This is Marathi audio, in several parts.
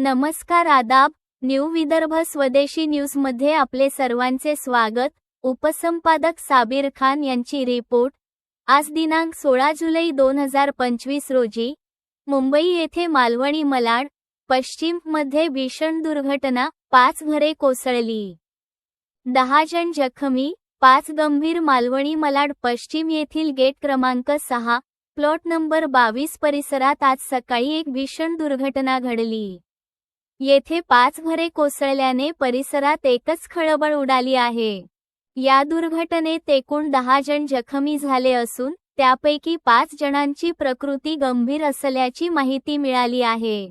नमस्कार आदाब न्यू विदर्भ स्वदेशी न्यूजमध्ये आपले सर्वांचे स्वागत. उपसंपादक साबीर खान यांची रिपोर्ट. आज दिनांक सोळा जुलै दोन हजार पंचवीस रोजी मुंबई येथे मालवणी मलाड पश्चिममध्ये भीषण दुर्घटना पाच घरे कोसळली. दहा जण जखमी पाच गंभीर मालवणी मलाड पश्चिम येथील गेट क्रमांक सहा प्लॉट नंबर बावीस परिसरात आज सकाळी एक भीषण दुर्घटना घडली. येथे पाच घरे कोसळल्याने परिसरात एकच खळबळ उडाली आहे. या दुर्घटनेत एकूण दहा जण जखमी झाले असून त्यापैकी पाच जणांची प्रकृती गंभीर असल्याची माहिती मिळाली आहे.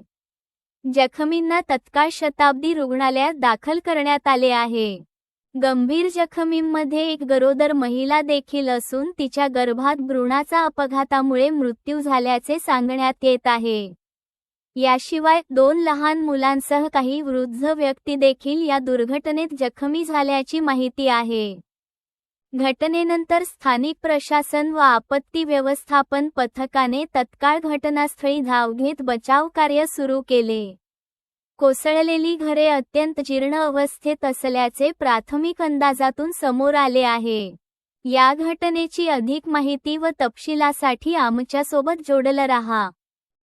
जखमींना तत्काळ शताब्दी रुग्णालयात दाखल करण्यात आले आहे. गंभीर जखमींमध्ये एक गरोदर महिला देखील असून तिच्या गर्भात भ्रूणाचा अपघातामुळे मृत्यू झाल्याचे सांगण्यात येत आहे. याशिवाय दोन लहान मुलांसह काही वृद्ध व्यक्ती देखील या दुर्घटनेत जखमी झाल्याची माहिती आहे. घटनेनंतर स्थानिक प्रशासन व आपत्ती व्यवस्थापन पथकाने तत्काळ घटनास्थळी धाव घेत बचाव कार्य सुरू केले. कोसळलेली घरे अत्यंत जीर्ण अवस्थेत असल्याचे प्राथमिक अंदाजातून समोर आले आहे. या घटनेची अधिक माहिती व तपशिलासाठी आमच्यासोबत जोडलं राहा.